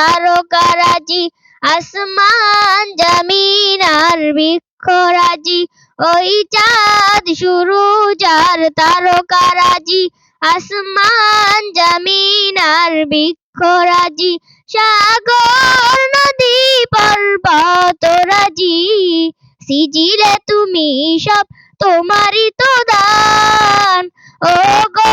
তারকারাজি, আসমান জমিন আর বৃক্ষরাজি। ওই চাঁদ শুরু যার তারকারাজি, আসমান জমিন আর বৃক্ষরাজি। সাগর, নদী, পর্বত রাজি, সিজিলে তুমি সব তোমারই তো দান। ও গো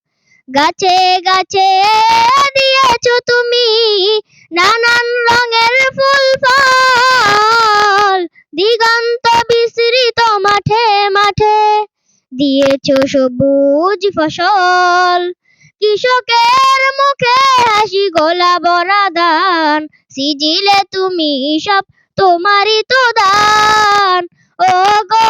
গাছে গাছে দিয়েছ তুমি নানান রঙের ফুল, ফল। দিগন্ত বিস্তৃত মাঠে মাঠে দিয়েছ সবুজ ফসল। কৃষকের মুখে হাসি গোলা বরা দান সিজিলে তুমি সব তোমারই তো দান। ও গো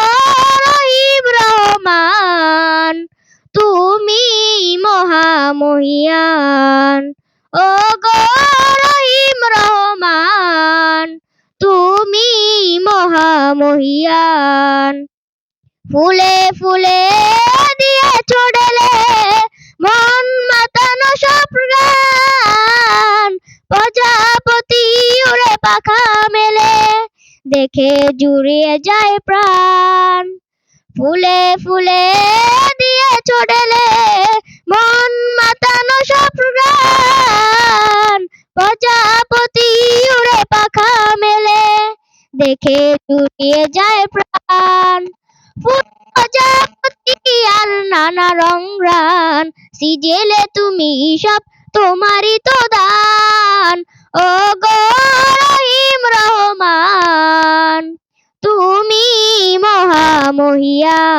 ও গো রহিম রহমান, তুমি মহামহিয়ান। ফুলে ফুলে দিয়েছ ডেলে মন মাতানো সব গান। প্রজাপতি উড়ে পাখা মেলে, দেখে জুড়িয়ে যায় প্রাণ। ফুলে ফুলে দিয়ে ডেলে দেখে জুড়িয়ে যায় প্রাণ। প্রজাপতি আর নানা রং রান। সিজেলে তুমি সব তোমারই তো দান। ও গো রহিম রহমান, তুমি মহামহিয়ান।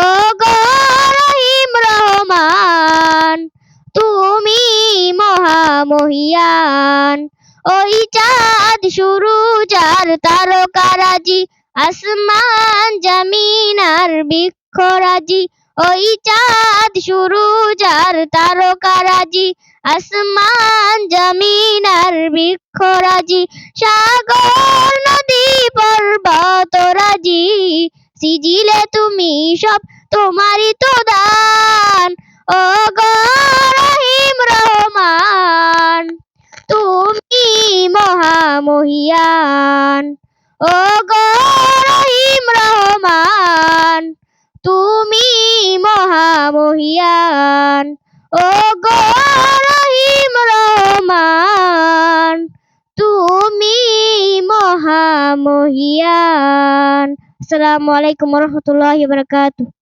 ও গো রহিম রহমান, তুমি মহামহিয়ান। ওই চাঁদ শুরু যার তারকারাজি, আসমান জমিন আর বৃক্ষরাজি। ওই চাঁদ শুরু যার তারকারাজি, আসমান জমিন আর বৃক্ষরাজি। সাগর, নদী, পর্বত রাজি। সিজিলে তুমি সব তোমারই তো দান। ও গো রহিম রহমান তুমি মহামহিয়ান ও গো রহিম রহমান, তুমি মহামহিয়ান, ও গো রহিম রহমান, তুমি মহামহিয়ান। আসসালামু আলাইকুম রহমতুল্লাহি বারাকাতুহু।